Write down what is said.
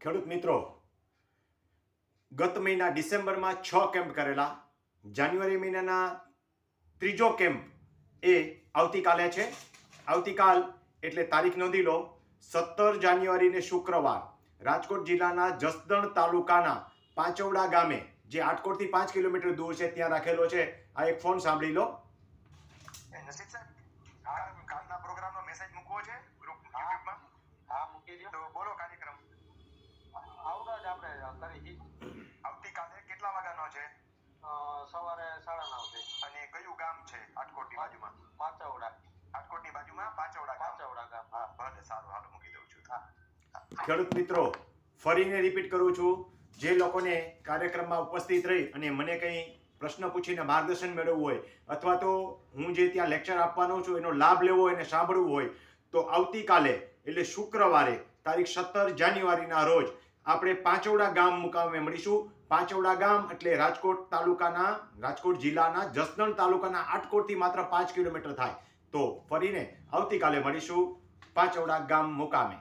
ખેડૂત મિત્રો, ગત મહિના ડિસેમ્બરમાં છ કેમ્પ કરેલા. જાન્યુઆરી મહિનાના ત્રીજો કેમ્પ એ આવતીકાલે છે. આવતીકાલ એટલે તારીખ નોંધી લો, સત્તર જાન્યુઆરીને શુક્રવાર રાજકોટ જિલ્લાના જસદણ તાલુકાના પાંચવડા ગામે, જે આટકોટથી પાંચ કિલોમીટર દૂર છે, ત્યાં રાખેલો છે. આ એક ફોન સાંભળી લો એ નસીબ સાહેબ આ કાલના પ્રોગ્રામનો મેસેજ મૂકવો છે ગ્રુપ યુટ્યુબમાં હા મૂકી દો તો બોલો કાર્યક્રમ આવડો જ આપણે કરી છી આવતીકાલે કેટલા વાગ્યાનો છે અ, સવારે સાડા નવથી અને કયું ગામ છે આટકોટની બાજુમાં? પાંચવડા. આટકોટની બાજુમાં? પાંચવડા ગામ. પાંચવડા ગામ. હા ભલે સારું હાલો મૂકી દઉં છું. હા. ખેડૂત મિત્રો ફરીને રિપીટ કરું છું. જે લોકોને કાર્યક્રમમાં ઉપસ્થિત રહી અને મને કંઈ પ્રશ્ન પૂછીને માર્ગદર્શન મેળવવું હોય અથવા તો હું જે ત્યાં લેક્ચર આપવાનો છું એનો લાભ લેવો હોય અને સાંભળવું હોય તો આવતીકાલે એટલે શુક્રવારે તારીખ સત્તર જાન્યુઆરીના રોજ આપણે પાંચવડા ગામ મુકામે મળીશું. પાંચવડા ગામ એટલે રાજકોટ તાલુકાના, રાજકોટ જિલ્લાના જસદણ તાલુકાના આટકોટથી માત્ર પાંચ કિલોમીટર થાય. તો ફરીને આવતીકાલે મળીશું. પાંચવડા ગામ મુકામે.